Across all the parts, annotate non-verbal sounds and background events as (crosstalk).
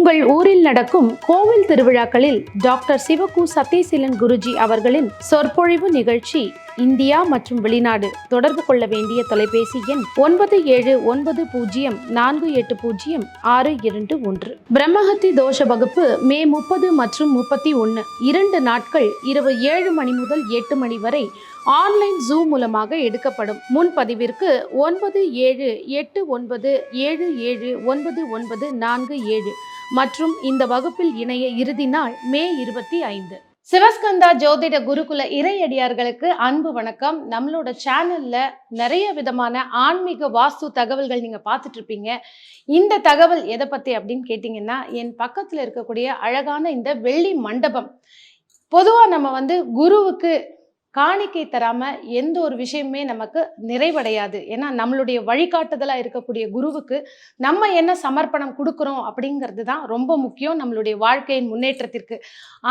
உங்கள் ஊரில் நடக்கும் கோவில் திருவிழாக்களில் டாக்டர் சிவகு சத்யசீலன் குருஜி அவர்களின் சொற்பொழிவு நிகழ்ச்சி இந்தியா மற்றும் வெளிநாடு தொடர்பு கொள்ள வேண்டிய தொலைபேசி எண் ஒன்பது ஏழு ஒன்பது பூஜ்ஜியம் நான்கு எட்டு பூஜ்ஜியம் ஆறு இரண்டு ஒன்று. பிரம்மஹத்தி தோஷ வகுப்பு மே முப்பது மற்றும் முப்பத்தி ஒன்று இரண்டு நாட்கள் இரவு ஏழு மணி முதல் எட்டு மணி வரை ஆன்லைன் ஜூம் மூலமாக எடுக்கப்படும். முன்பதிவிற்கு ஒன்பது ஏழு எட்டு ஒன்பது ஏழு ஏழு ஒன்பது ஒன்பது நான்கு ஏழு மற்றும் இந்த வகுப்பில் இணைய இறுதி நாள் மே இருபத்தி ஐந்து. சிவஸ்கந்தா ஜோதிட குருகுல இறையடியார்களுக்கு அன்பு வணக்கம். நம்மளோட சேனல்ல நிறைய விதமான ஆன்மீக வாஸ்து தகவல்கள் நீங்க பார்த்துட்டு இருப்பீங்க. இந்த தகவல் எதை பத்தி அப்படின்னு கேட்டிங்கன்னா என் பக்கத்துல இருக்கக்கூடிய அழகான இந்த வெள்ளி மண்டபம். பொதுவா நம்ம வந்து குருவுக்கு காணிக்கை தராம எந்த ஒரு விஷயமே நமக்கு நிறைவடையாது. ஏன்னா நம்மளுடைய வழிகாட்டுதலா இருக்கக்கூடிய குருவுக்கு நம்ம என்ன சமர்ப்பணம் கொடுக்குறோம் அப்படிங்கிறது தான் ரொம்ப முக்கியம் நம்மளுடைய வாழ்க்கையின் முன்னேற்றத்திற்கு.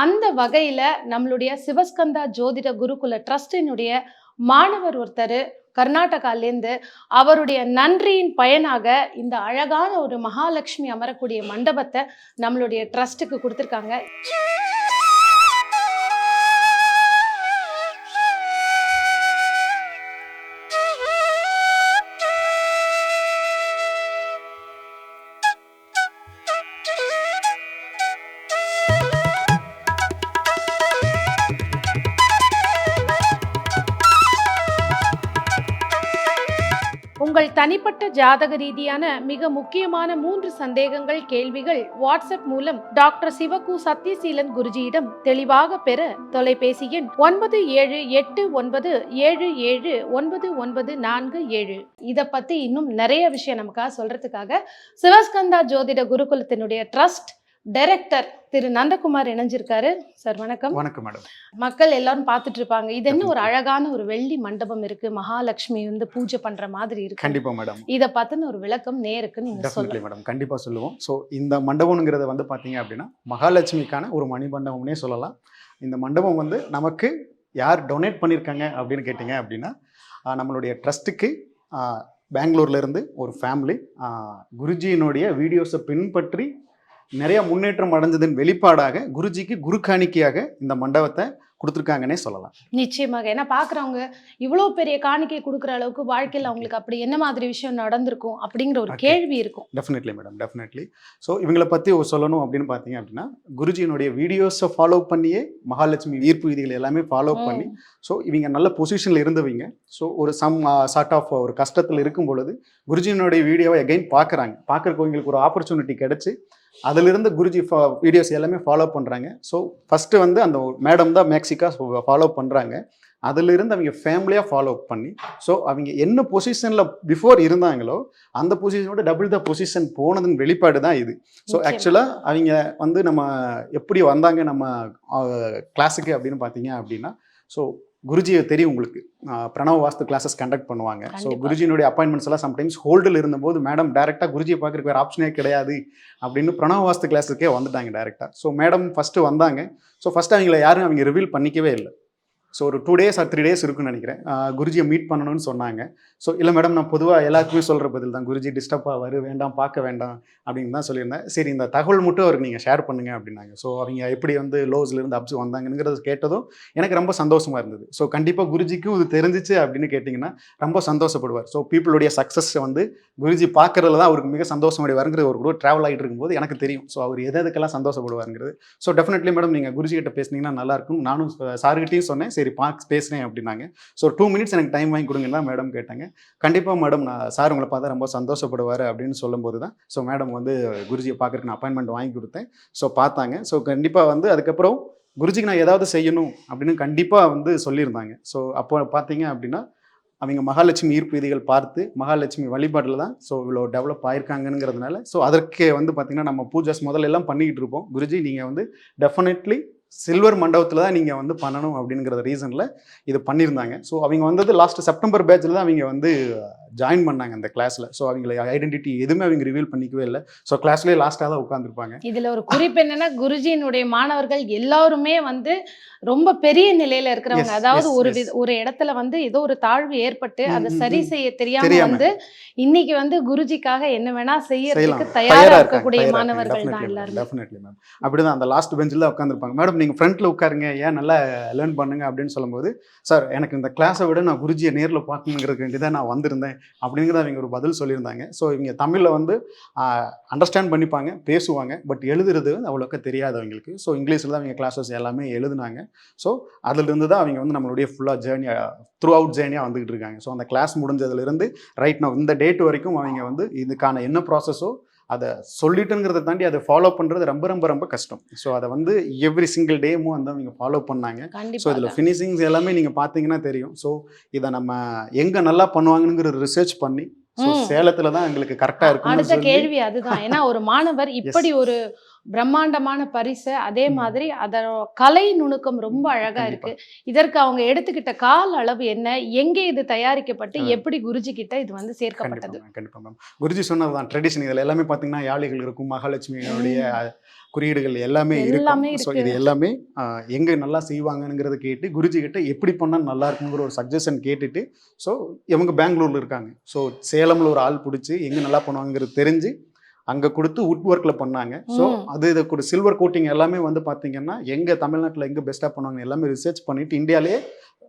அந்த வகையில நம்மளுடைய சிவஸ்கந்தா ஜோதிட குருகுல ட்ரஸ்டினுடைய மாணவர் ஒருத்தர் கர்நாடகாலேருந்து அவருடைய நன்றியின் பயனாக இந்த அழகான ஒரு மகாலட்சுமி அமரக்கூடிய மண்டபத்தை நம்மளுடைய ட்ரஸ்ட்டுக்கு கொடுத்துருக்காங்க. உங்கள் தனிப்பட்ட ஜாதக ரீதியான மிக முக்கியமான மூன்று சந்தேகங்கள் கேள்விகள் வாட்ஸ்அப் மூலம் டாக்டர் சிவகு சத்யசீலன் குருஜியிடம் தெளிவாக பெற தொலைபேசி எண் ஒன்பது ஏழு எட்டு ஒன்பது ஏழு ஏழு ஒன்பது ஒன்பது நான்கு ஏழு. இதை பத்தி இன்னும் நிறைய விஷயம் நமக்காக சொல்றதுக்காக சிவஸ்கந்தா ஜோதிட குருகுலத்தினுடைய ட்ரஸ்ட் டைரக்டர் திரு நந்தகுமார் இணைஞ்சிருக்காரு. சார் வணக்கம். வணக்கம் மேடம் மக்கள் எல்லாரும் பார்த்துட்டு இருப்பாங்க இது என்ன ஒரு அழகான ஒரு வெள்ளி மண்டபம் இருக்கு. மகாலட்சுமி வந்து பூஜை பண்ற மாதிரி இருக்கு. கண்டிப்பா மேடம் இத பத்தின ஒரு விளக்கம் நேருக்கு நீங்க சொல்லுங்க. மேடம் கண்டிப்பா சொல்லுவோம். ஸோ இந்த மண்டபம்ங்கிறத வந்து பார்த்தீங்க அப்படின்னா மகாலட்சுமிக்கான ஒரு மணி மண்டபம்னே சொல்லலாம். இந்த மண்டபம் வந்து நமக்கு யார் டொனேட் பண்ணியிருக்காங்க அப்படின்னு கேட்டிங்க அப்படின்னா நம்மளுடைய ட்ரஸ்ட்டுக்கு பெங்களூர்ல இருந்து ஒரு ஃபேமிலி குருஜியினுடைய வீடியோஸை பின்பற்றி நிறைய முன்னேற்றம் அடைஞ்சதன் வெளிப்பாடாக குருஜிக்கு குரு காணிக்கையாக இந்த மண்டபத்தை கொடுத்துருக்காங்கன்னே சொல்லலாம். நிச்சயமாக. ஏன்னா பாக்குறவங்க இவ்வளவு பெரிய காணிக்கை கொடுக்குற அளவுக்கு வாழ்க்கையில அவங்களுக்கு அப்படி என்ன மாதிரி விஷயம் நடந்திருக்கும் அப்படிங்கிற ஒரு. கேள்வி இருக்கும். டெஃபினெட்லி மேடம் டெஃபினெட்லி ஸோ இவங்களை பற்றி சொல்லணும் அப்படின்னு பார்த்தீங்க அப்படின்னா குருஜியினுடைய வீடியோஸை ஃபாலோ பண்ணியே மகாலட்சுமி ஈர்ப்பு விதிகள் எல்லாமே ஃபாலோ பண்ணி. ஸோ இவங்க நல்ல பொசிஷனில் இருந்தவங்க. ஸோ ஒரு சம் சார்ட் ஆஃப் ஒரு கஷ்டத்தில் இருக்கும் பொழுது குருஜியினுடைய வீடியோவை எகைன் பார்க்குறாங்க பார்க்குறக்கு இவங்களுக்கு ஒரு ஆப்பர்ச்சுனிட்டி கிடச்சி அதிலிருந்து குருஜி வீடியோஸ் எல்லாமே ஃபாலோ பண்ணுறாங்க ஸோ ஃபஸ்ட்டு வந்து அந்த மேடம் தான் மேக்சிக்கா ஃபாலோ பண்ணுறாங்க அதிலிருந்து அவங்க ஃபேமிலியாக ஃபாலோ பண்ணி ஸோ அவங்க என்ன பொசிஷனில் பிஃபோர் இருந்தாங்களோ அந்த பொசிஷனோட டபுள் த பொசிஷன் போனதன் வெளிப்பாடு தான் இது. ஸோ. ஆக்சுவலாக அவங்க வந்து நம்ம எப்படி வந்தாங்க நம்ம கிளாஸுக்கு அப்படின்னு பார்த்தீங்க அப்படின்னா ஸோ குருஜியை தெரியும் உங்களுக்கு. பிரணவ வாஸ்து கிளாஸஸ் கண்டக்ட் பண்ணுவாங்க. ஸோ கண்டிப்பா. குருஜியினுடைய அப்பாயின்மெண்ட்ஸ் எல்லாம் சம்டைம்ஸ் ஹோல்டில் இருந்தபோது மேடம் டேரெக்டாக குருஜியை பார்க்குறக்கு வேறு ஆப்ஷனே கிடையாது அப்படின்னு பிரணவ வாஸ்து கிளாஸுக்கே வந்துட்டாங்க டேரெக்டாக ஸோ மேடம் ஃபஸ்ட்டு வந்தாங்க. ஸோ ஃபஸ்ட்டு அவங்கள யாரும் அவங்க ரிவீல் பண்ணிக்கவே இல்லை. ஸோ ஒரு two days or three days இருக்குன்னு நினைக்கிறேன். குருஜியை மீட் பண்ணணும்னு சொன்னாங்க. ஸோ இல்லை மேடம் நான் பொதுவாக எல்லாருக்குமே சொல்கிற பதில் தான். குருஜி டிஸ்டர்ப் ஆவார் வேண்டாம் பார்க்க வேண்டாம் அப்படின்னு தான் சொல்லியிருந்தேன். சரி இந்த தகவல் மட்டும் அவருக்கு நீங்கள் ஷேர் பண்ணுங்க அப்படின்னாங்க. ஸோ அவங்க எப்படி வந்து லோஸ்லேருந்து அப்ஸ் வந்தாங்கங்கிறது கேட்டதும் எனக்கு ரொம்ப சந்தோஷமாக இருந்தது. ஸோ கண்டிப்பாக குருஜிக்கும் இது தெரிஞ்சிச்சு அப்படின்னு கேட்டிங்கன்னா ரொம்ப சந்தோஷப்படுவார். ஸோ பீப்புளுடைய சக்ஸஸ் வந்து குருஜி பார்க்கறதுல தான் அவருக்கு மிக சந்தோஷம் சந்தோஷமடைவாருங்கிற ஒரு கூட ட்ராவல் ஆகிட்டு இருக்கும்போது எனக்கு தெரியும். ஸோ அவர் எது எதுக்கெல்லாம் சந்தோஷப்படுவாருங்கிறது. ஸோ டெஃபினெட்லி மேடம் நீங்கள் குருஜி கிட்ட பேசுனீங்கன்னா நல்லாயிருக்கும் நானும் சார்கிட்டையும் சொன்னேன். சரி பார்க்க பேசுகிறேன் அப்படின்னாங்க. ஸோ டூ மினிட்ஸ் எனக்கு டைம் வாங்கி கொடுங்க மேடம் கேட்டாங்க. கண்டிப்பாக மேடம் நான் சார் உங்களை பார்த்தா ரொம்ப சந்தோஷப்படுவார் அப்படின்னு சொல்லும்போது தான் ஸோ மேடம் வந்து குருஜியை பார்க்குறக்கு நான் அப்பாயின்மெண்ட் வாங்கி கொடுத்தேன். ஸோ பார்த்தாங்க. ஸோ கண்டிப்பாக வந்து அதுக்கப்புறம் குருஜிக்கு நான் ஏதாவது செய்யணும் அப்படின்னு கண்டிப்பாக வந்து சொல்லியிருந்தாங்க. ஸோ அப்போ பார்த்தீங்க அப்படின்னா அவங்க மகாலட்சுமி ஈர்ப்பு விதிகள் பார்த்து மகாலட்சுமி வழிபாட்டில் தான் ஸோ இவ்வளோ டெவலப் ஆயிருக்காங்கிறதுனால ஸோ அதற்கு வந்து பார்த்திங்கன்னா நம்ம பூஜாஸ் முதல்ல எல்லாம் பண்ணிக்கிட்டு இருப்போம். குருஜி நீங்கள் வந்து டெஃபினெட்லி சில்வர் மண்டபத்தில் தான் நீங்கள் வந்து பண்ணணும் அப்படிங்கிற ரீசனில் இது பண்ணியிருந்தாங்க. ஸோ அவங்க வந்தது லாஸ்ட் செப்டம்பர் பேட்சில் தான் அவங்க வந்து ஜாயின் பண்ணாங்க அந்த கிளாஸில் ஸோ அவங்கள ஐடென்டிட்டி எதுவுமே அவங்க ரிவீல் பண்ணிக்கவே இல்லை. ஸோ கிளாஸ்லேயே லாஸ்ட்டாக தான் உட்காந்துருப்பாங்க இதுல ஒரு குறிப்பு என்னன்னா குருஜியினுடைய மாணவர்கள் எல்லாருமே வந்து ரொம்ப பெரிய நிலையில இருக்கிறவங்க. அதாவது ஒரு ஒரு இடத்துல வந்து ஏதோ ஒரு தாழ்வு ஏற்பட்டு அதை சரி. செய்ய தெரியாம. வந்து இன்னைக்கு வந்து குருஜிக்காக என்ன வேணா செய்யறதுக்கு தயாரா இருக்கக்கூடிய மாணவர்கள் தான் எல்லாருமே. டெஃபினெட்லி மேம் அப்படிதான் அந்த லாஸ்ட் பெஞ்சில் தான் உட்காந்துருப்பாங்க மேடம் நீங்கள் ஃப்ரண்ட்டில் உட்காருங்க. ஏன் நல்லா லேர்ன் பண்ணுங்க அப்படின்னு சொல்லும்போது சார் எனக்கு இந்த கிளாஸை விட நான் குருஜியை நேரில் பார்க்கணுங்கிறதுக்கு வேண்டி தான் நான் வந்திருந்தேன். அப்படிங்கிறத அவங்க ஒரு பதில் சொல்லியிருந்தாங்க. ஸோ இவங்க தமிழில் வந்து அண்டர்ஸ்டாண்ட் பண்ணிப்பாங்க பேசுவாங்க பட் எழுதுறது வந்து அவ்வளோக்கா தெரியாது அவங்களுக்கு. ஸோ இங்கிலீஷில் தான் அவங்க கிளாஸஸ் எல்லாமே எழுதுனாங்க. ஸோ அதிலிருந்து தான் அவங்க வந்து நம்மளுடைய ஃபுல்லாக ஜேர்னியாக த்ரூ அவுட் ஜேர்னியாக வந்துகிட்டு இருக்காங்க. ஸோ அந்த கிளாஸ் முடிஞ்சதுலேருந்து ரைட் நான் இந்த டேட் வரைக்கும் அவங்க வந்து இதுக்கான என்ன ப்ராசஸோ அதை சொல்லிட்டுங்கிறத தாண்டி அதை ஃபாலோ பண்ணுறது ரொம்ப ரொம்ப ரொம்ப கஷ்டம். ஸோ அதை வந்து எவ்ரி சிங்கிள் டேமும் வந்து அவங்க ஃபாலோ பண்ணாங்க. ஸோ இதில் ஃபினிஷிங்ஸ் எல்லாமே நீங்கள் பார்த்தீங்கன்னா தெரியும். ஸோ இதை நம்ம எங்கே நல்லா பண்ணுவாங்கங்கிற ரிசர்ச் பண்ணி ஸோ. சேலத்தில் தான் எங்களுக்கு கரெக்டாக அடுத்த இருக்கும் கேள்வி அதுதான். ஏன்னா ஒரு மாணவர் (laughs) இப்படி ஒரு பிரம்மாண்டமான பரிசு அதே. மாதிரி அதோட கலை நுணுக்கம் ரொம்ப அழகா இருக்கு. இதற்கு அவங்க எடுத்துக்கிட்ட கால அளவு என்ன எங்கே இது தயாரிக்கப்பட்டு. எப்படி குருஜி கிட்ட இது வந்து சேர்க்கப்பட்டது? மேம் கண்டிப்பாக மேம். குருஜி சொன்னது தான் ட்ரெடிஷன். இதில் எல்லாமே பார்த்தீங்கன்னா யாழிகள் இருக்கும் மகாலட்சுமியோடைய குறியீடுகள் எல்லாமே எல்லாமே இருக்கும் ஸோ. இது எல்லாமே எங்க நல்லா செய்வாங்கங்கிறத கேட்டு குருஜி கிட்ட எப்படி பண்ணால் நல்லா இருக்குங்கிற ஒரு சஜஷன் கேட்டுட்டு ஸோ இவங்க பெங்களூர்ல இருக்காங்க. ஸோ சேலம்ல ஒரு ஆள் பிடிச்சி எங்க நல்லா பண்ணுவாங்கிறது தெரிஞ்சு அங்க கொடுத்து உட் ஒர்க்ல பண்ணாங்க ஸோ. அது இதை கூட சில்வர் கோட்டிங் எல்லாமே வந்து பாத்தீங்கன்னா எங்க தமிழ்நாட்டுல எங்க பெஸ்ட்டாக பண்ணுவாங்க எல்லாமே ரிசர்ச் பண்ணிட்டு இந்தியாலே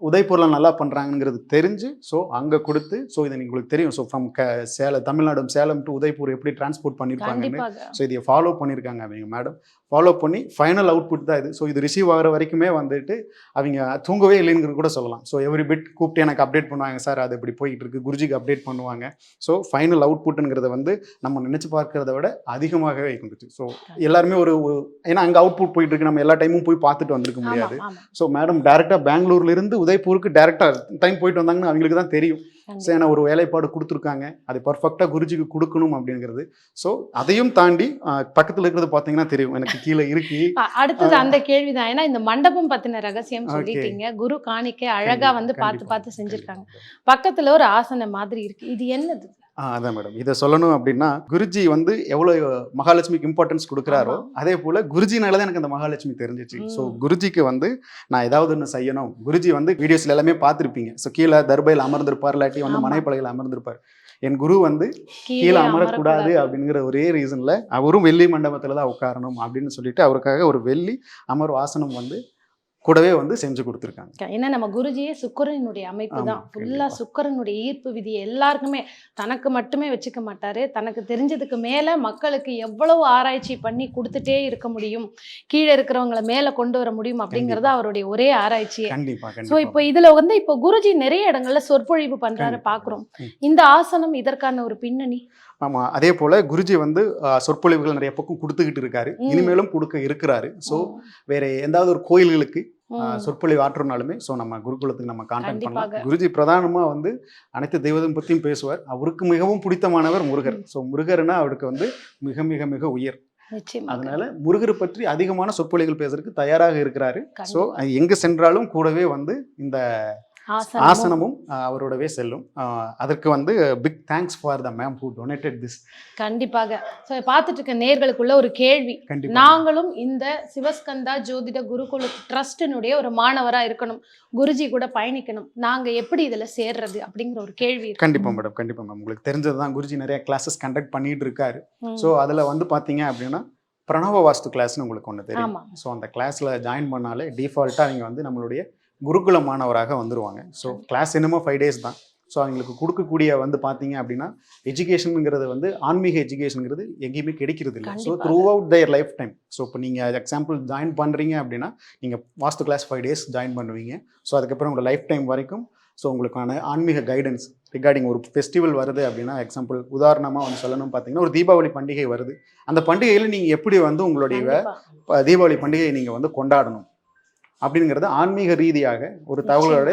உதய்பூர்ல நல்லா பண்றாங்கங்கிறது தெரிஞ்சு ஸோ அங்க கொடுத்து ஸோ இது உங்களுக்கு தெரியும். ஸோ ஃப்ரம் க சேலம் தமிழ்நாடு சேலம் டு உதய்பூர் எப்படி டிரான்ஸ்போர்ட் பண்ணியிருப்பாங்கன்னு ஸோ இதை ஃபாலோ பண்ணியிருக்காங்க அவங்க மேடம் ஃபாலோ பண்ணி ஃபைனல் அவுட்புட் தான் இது. ஸோ இது ரிசீவ் ஆகிற வரைக்குமே வந்துட்டு அவங்க தூங்கவே இல்லைங்கிறது கூட சொல்லலாம். ஸோ எவ்ரி பிட் கூப்பிட்டு எனக்கு அப்டேட் பண்ணுவாங்க சார் அது இப்படி போயிட்டு இருக்கு. குருஜிக்கு அப்டேட் பண்ணுவாங்க. ஸோ ஃபைனல் அவுட்புட்டுங்கிறத வந்து நம்ம நினச்சி பார்க்கறத விட அதிகமாகவே இருந்துச்சு. ஸோ எல்லாருமே ஒரு ஏன்னா அங்கே அவுட்புட் போயிட்டு இருக்கு. நம்ம எல்லா டைமும் போய் பார்த்துட்டு வந்திருக்க முடியாது. ஸோ மேடம் டேரெக்டாக பெங்களூர்ல இருந்து உதய்பூருக்கு டேரெக்டாக டைம் போயிட்டு வந்தாங்கன்னு அவங்களுக்கு தான் தெரியும். ஏன்னா ஒரு வேலைப்பாடு கொடுத்துருக்காங்க. அது பர்ஃபெக்டாக குருஜிக்கு கொடுக்கணும் அப்படிங்கிறது. ஸோ அதையும் தாண்டி பக்கத்தில் இருக்கிறது பார்த்தீங்கன்னா தெரியும். எனக்கு கீழே இருக்கு. அடுத்தது அந்த கேள்விதான். ஏன்னா இந்த மண்டபம் பத்தின ரகசியம். சொல்லிட்டீங்க. குரு காணிக்கை அழகா வந்து பார்த்து பார்த்து செஞ்சிருக்காங்க. பக்கத்துல ஒரு ஆசனம் மாதிரி இருக்கு. இது என்னது? அதான் மேடம் இதை சொல்லணும் அப்படின்னா குருஜி வந்து எவ்வளோ மகாலட்சுமிக்கு இம்பார்ட்டன்ஸ் கொடுக்குறாரோ. அதே போல குருஜினால தான் எனக்கு அந்த மகாலட்சுமி தெரிஞ்சிச்சு. ஸோ குருஜிக்கு வந்து நான் ஏதாவது ஒன்று செய்யணும் குருஜி வந்து வீடியோஸ்ல எல்லாமே பார்த்துருப்பீங்க ஸோ கீழே தர்பையில் அமர்ந்திருப்பார் இல்லாட்டி வந்து ஆமா. மனைப்பலையில் அமர்ந்திருப்பார் என் குரு வந்து கீழே அமரக்கூடாது அப்படிங்கிற ஒரே ரீசன்ல அவரும் வெள்ளி மண்டபத்துல தான் உட்காரணும் அப்படின்னு சொல்லிட்டு அவருக்காக ஒரு வெள்ளி அமர்வு ஆசனம் வந்து கூடவே வந்து செஞ்சு கொடுத்துருக்காங்க ஏன்னா நம்ம குருஜியே சுக்கரனுடைய அமைப்பு தான் ஃபுல்லா கண்டிப்பா. சுக்கரனுடைய ஈர்ப்பு விதி எல்லாருக்குமே தனக்கு மட்டுமே வச்சுக்க மாட்டாரு தனக்கு தெரிஞ்சதுக்கு மேல மக்களுக்கு எவ்வளவு ஆராய்ச்சி பண்ணி கொடுத்துட்டே இருக்க முடியும் கீழே இருக்கிறவங்கள மேல கொண்டு வர முடியும் அப்படிங்கறது. அவருடைய ஒரே ஆராய்ச்சியே கண்டிப்பா சோ கண்டிப்பா இப்போ இதுல வந்து இப்போ குருஜி நிறைய இடங்கள்ல சொற்பொழிவு பண்றாரு கண்டிப்பா. பாக்குறோம் ம். இந்த ஆசனம் இதற்கான ஒரு பின்னணி ஆமா அதே போல குருஜி வந்து சொற்பொழிவுகள் நிறைய பக்கம் கொடுத்துக்கிட்டு இருக்காரு. இனிமேலும் கொடுக்க இருக்கிறாரு. ஸோ வேற எந்தாவது ஒரு கோயில்களுக்கு சொற்பொழிவு ஆற்றனாலுமே ஸோ நம்ம குருகுலத்துக்கு நம்ம கான்டாக்ட் பண்ணலாம். குருஜி பிரதானமா வந்து அனைத்து தெய்வதம் பத்தியும் பேசுவார். அவருக்கு மிகவும் பிடித்தமானவர் முருகர். ஸோ முருகர்னா அவருக்கு வந்து மிக மிக மிக உயர். அதனால முருகரை பற்றி அதிகமான சொற்பொழிகள் பேசுறதுக்கு தயாராக இருக்கிறாரு. ஸோ. எங்க சென்றாலும் கூடவே வந்து இந்த ஆசனமும். அவரோடவே செல்லும். அதற்கு வந்து big thanks for the ma'am who donated this கண்டிப்பாக. சோ பார்த்துட்டு இருக்க நேர்களுக்குள்ள ஒரு கேள்வி. நாங்களும் இந்த சிவஸ்கந்தா ஜோதிட குருகுல ட்ரஸ்டினுடைய ஒரு மாணவரா இருக்கணும். குருஜி கூட பயணிக்கணும். நாங்க எப்படி இதுல சேர்றது அப்படிங்கிற ஒரு கேள்வி இருக்கு. கண்டிப்பா மேடம் கண்டிப்பா மேம் உங்களுக்கு தெரிஞ்சது தான் குருஜி நிறைய கிளாஸஸ் கண்டக்ட் பண்ணிட்டு இருக்காரு. ஸோ அதுல வந்து பாத்தீங்க அப்படின்னா பிரணவ வாஸ்து கிளாஸ்னு உங்களுக்கு ஒன்று தெரியும். ஸோ அந்த கிளாஸ்ல ஜாயின் பண்ணாலே டிஃபால்ட்டாக அவங்க வந்து நம்மளுடைய குருகுல மாணவராக வந்துருவாங்க ஸோ கிளாஸ் என்னமோ ஃபைவ் டேஸ் தான். ஸோ அவங்களுக்கு கொடுக்கக்கூடிய வந்து பார்த்தீங்க அப்படின்னா எஜுகேஷனுங்கிறது வந்து ஆன்மீக எஜுகேஷனுங்கிறது எங்கேயுமே கிடைக்கிறது இல்லை so. Throughout their lifetime so இப்போ நீங்கள் எக்ஸாம்பிள் ஜாயின் பண்ணுறீங்க அப்படின்னா நீங்கள் Vastu class five days join பண்ணுவீங்க. ஸோ அதுக்கப்புறம் உங்கள் லைஃப் டைம் வரைக்கும் ஸோ உங்களுக்கான ஆன்மீக கைடன்ஸ் ரிகார்டிங் ஒரு ஃபெஸ்டிவல் வருது அப்படின்னா எக்ஸாம்பிள் உதாரணமாக வந்து சொல்லணும் பார்த்தீங்கன்னா ஒரு தீபாவளி பண்டிகை வருது. அந்த பண்டிகையில் நீங்கள் எப்படி வந்து உங்களுடைய தீபாவளி பண்டிகையை நீங்கள் வந்து கொண்டாடணும்? அப்படிங்கிறது ஆன்மீக ரீதியாக ஒரு தகவலோட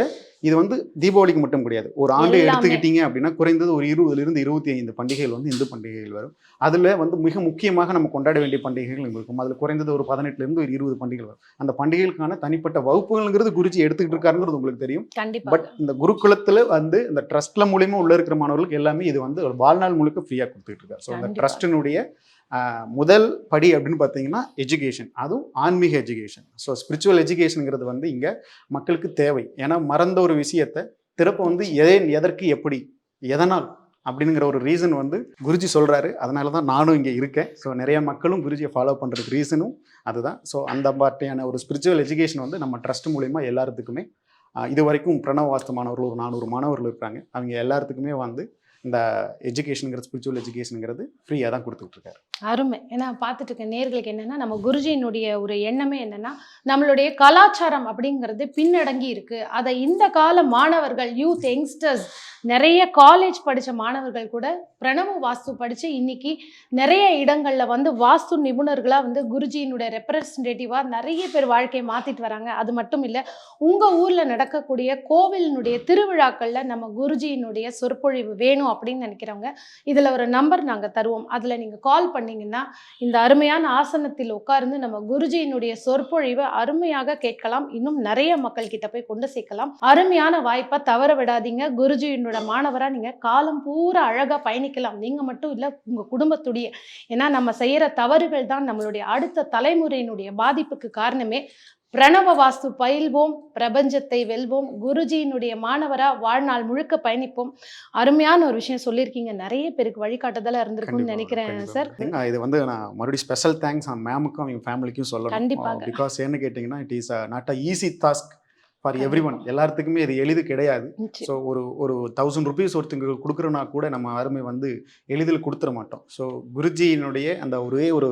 இது வந்து தீபாவளிக்கு மட்டும் கிடையாது. ஒரு ஆண்டு. எடுத்துக்கிட்டீங்க அப்படின்னா குறைந்தது ஒரு இருபதுல இருந்து இருபத்தி ஐந்து பண்டிகைகள் வந்து இந்து பண்டிகைகள் வரும். அதுல வந்து மிக முக்கியமாக நம்ம கொண்டாட வேண்டிய பண்டிகைகள் இருக்கும். அதுல குறைந்தது ஒரு பதினெட்டுல இருந்து ஒரு இருபது பண்டிகைகள் வரும். அந்த பண்டிகைகளுக்கான தனிப்பட்ட வகுப்புகள்ங்கிறது குருஜி எடுத்துக்கிட்டு இருக்காருங்கிறது உங்களுக்கு தெரியும். பட் இந்த குருகுலத்துல வந்து இந்த ட்ரஸ்ட்ல மூலியமா உள்ள இருக்கிற மாணவர்களுக்கு எல்லாமே இது வந்து வாழ்நாள் முழுக்க ஃப்ரீயா கொடுத்துட்டு இருக்காரு. ஸோ அந்த. ட்ரஸ்டினுடைய முதல் படி அப்படின்னு பார்த்தீங்கன்னா எஜுகேஷன் அதுவும் ஆன்மீக எஜுகேஷன் ஸோ ஸ்பிரிச்சுவல் எஜுகேஷனுங்கிறது வந்து இங்கே மக்களுக்கு தேவை. ஏன்னா மறந்த ஒரு விஷயத்தை திருப்ப வந்து ஏன் எதற்கு எப்படி எதனால் அப்படிங்கிற ஒரு ரீசன் வந்து குருஜி சொல்கிறாரு அதனால தான் நானும் இங்கே இருக்கேன். ஸோ நிறைய மக்களும் குருஜியை ஃபாலோ பண்ணுறதுக்கு ரீசனும் அதுதான். ஸோ அந்த மாதிரியான ஒரு ஸ்பிரிச்சுவல் எஜுகேஷன் வந்து நம்ம ட்ரஸ்ட் மூலிமா எல்லாத்துக்குமே இது வரைக்கும் பிரணவ வாஸ்து மாணவர்கள் ஒரு நானூறு மாணவர்கள் இருக்கிறாங்க அவங்க எல்லாத்துக்குமே வந்து இந்த எஜுகேஷனுங்கிற ஸ்பிரிச்சுவல் எஜுகேஷனுங்கிறது ஃப்ரீயாக தான் கொடுத்துட்ருக்காரு அருமை. ஏன்னா பார்த்துட்டு இருக்க நேர்களுக்கு என்னென்னா நம்ம குருஜியினுடைய ஒரு எண்ணமே என்னென்னா நம்மளுடைய கலாச்சாரம் அப்படிங்கிறது பின்னடங்கி இருக்குது அதை இந்த கால மாணவர்கள் யூத் யங்ஸ்டர்ஸ் நிறைய காலேஜ் படித்த மாணவர்கள் கூட பிரணவ வாஸ்து படித்து இன்னைக்கு நிறைய இடங்களில் வந்து வாஸ்து நிபுணர்களாக வந்து குருஜியினுடைய ரெப்ரசன்டேட்டிவாக நிறைய பேர் வாழ்க்கையை மாற்றிட்டு வராங்க. அது மட்டும் இல்லை உங்கள் ஊரில் நடக்கக்கூடிய கோவிலினுடைய திருவிழாக்களில் நம்ம குருஜியினுடைய சொற்பொழிவு வேணும் அப்படின்னு நினைக்கிறவங்க இதுல ஒரு நம்பர் நாங்க தருவோம். அதுல நீங்க கால் பண்ணீங்கன்னா இந்த அருமையான ஆசனத்தில் உட்கார்ந்து நம்ம குருஜியினுடைய சொற்பொழிவை அருமையாக கேட்கலாம். இன்னும் நிறைய மக்கள் கிட்ட போய் கொண்டு சேர்க்கலாம். அருமையான வாய்ப்பை தவற விடாதீங்க. குருஜியினோட மாணவரா நீங்க காலம் பூரா அழகாக பயணிக்கலாம். நீங்க மட்டும் இல்லை உங்க குடும்பத்துடைய. ஏன்னா நம்ம செய்யற தவறுகள் தான் நம்மளுடைய அடுத்த தலைமுறையினுடைய பாதிப்புக்கு காரணமே. பிரணவ வாஸ்து பயில்வோம் பிரபஞ்சத்தை வெல்வோம். குருஜியினுடைய மாணவரா வாழ்நாள் முழுக்க பயணிப்போம். அருமையான ஒரு விஷயம் சொல்லியிருக்கீங்க. நிறைய பேருக்கு வழிகாட்டுதலா இருந்திருக்கும்னு நினைக்கிறேன். சார் இது வந்து நான் மறுபடியும் ஸ்பெஷல் தேங்க்ஸ் அந்த மேமுக்கும் அவங்க ஃபேமிலிக்கும் சொல்லணும். கண்டிப்பாக. பிகாஸ் என்ன கேட்டிங்கன்னா it is not a easy task for everyone எல்லாத்துக்குமே இது எளிது கிடையாது. ஸோ ஒரு ஒரு தௌசண்ட் ருபீஸ் ஒருத்தங்களுக்கு கொடுக்குறோன்னா கூட நம்ம அருமை வந்து எளிதில் கொடுத்துட மாட்டோம். ஸோ குருஜியினுடைய அந்த ஒரே ஒரு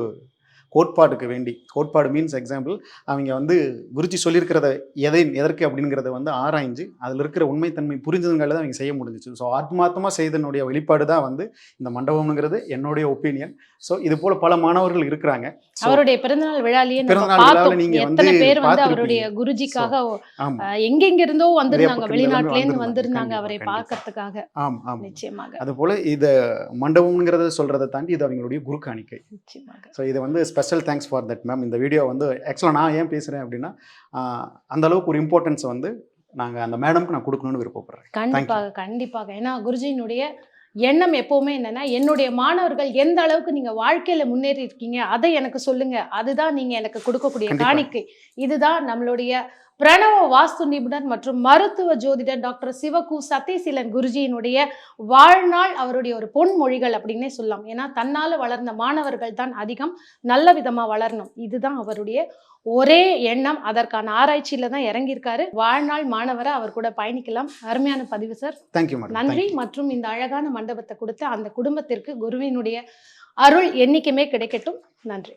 கோட்பாடுக்கு வேண்டி. கோட்பாடு மீன்ஸ் எக்ஸாம்பிள் அவங்க வந்து குருஜி சொல்லியிருக்கிறத எதை எதற்கு அப்படிங்கிறத வந்து ஆராய்ஞ்சு அதில் இருக்கிற உண்மைத்தன்மை புரிஞ்சதுங்கால தான் அவங்க செய்ய முடிஞ்சிச்சு. ஸோ ஆத்மார்த்தமாக செய்தனுடைய வெளிப்பாடு தான் வந்து இந்த மண்டபம்ங்கிறது என்னுடைய ஒப்பீனியன் ஸோ இது போல பல மாணவர்கள் இருக்கிறாங்க. அவருடைய பிறந்தநாள் விழாலேயே பிறந்தநாள் விழாவுல பார்த்தோம் நீங்க எத்தனை வந்து பேர் வந்து. அவருடைய குருஜிக்காக எங்கெங்க இருந்தோ வந்திருந்தாங்க. பக்கத்துல வெளிநாட்டுல இருந்து இருந்து வந்திருந்தாங்க. அவரை. பார்க்கறதுக்காக. ஆம் ஆம். நிச்சயமாக. அது போல இத மண்டபம்ங்கிறத சொல்றதை தாண்டி இது அவங்களுடைய குரு காணிக்கை. ஸோ இது வந்து special thanks for that ma'am இந்த வீடியோ வந்து ஆக்சுவலாக நான் ஏன் பேசுகிறேன் அப்படின்னா ஆஹ், அந்த அளவுக்கு ஒரு இம்பார்ட்டன்ஸ் வந்து நாங்கள் அந்த மேடம்க்கு நான் கொடுக்கணும்னு விருப்பப்படுறேன். கண்டிப்பாக கண்டிப்பாக. ஏன்னா குருஜியினுடைய எண்ணம் எப்பவுமே என்னன்னா என்னுடைய மாணவர்கள் எந்த அளவுக்கு நீங்க வாழ்க்கையில முன்னேறி இருக்கீங்க அதை எனக்கு சொல்லுங்க. அதுதான் நீங்க எனக்கு கொடுக்கக்கூடிய. காணிக்கை. இதுதான் நம்மளுடைய பிரணவ வாஸ்து நிபுணர் மற்றும் மருத்துவ ஜோதிடர் டாக்டர் சிவகு சத்யசீலன் குருஜியினுடைய வாழ்நாள் அவருடைய ஒரு பொன்மொழிகள் அப்படின்னே சொல்லலாம். ஏன்னா தன்னால வளர்ந்த மாணவர்கள் தான் அதிகம் நல்ல விதமா வளரணும். இதுதான் அவருடைய ஒரே எண்ணம். அதற்கான ஆராய்ச்சியில தான் இறங்கியிருக்காரு. வாழ்நாள் மாணவரை அவர் கூட பயணிக்கலாம். அருமையான பதிவு சார் தேங்க்யூ நன்றி மற்றும் இந்த அழகான மண்டபத்தை கொடுத்த அந்த குடும்பத்திற்கு குருவினுடைய அருள் என்னைக்குமே கிடைக்கட்டும். நன்றி.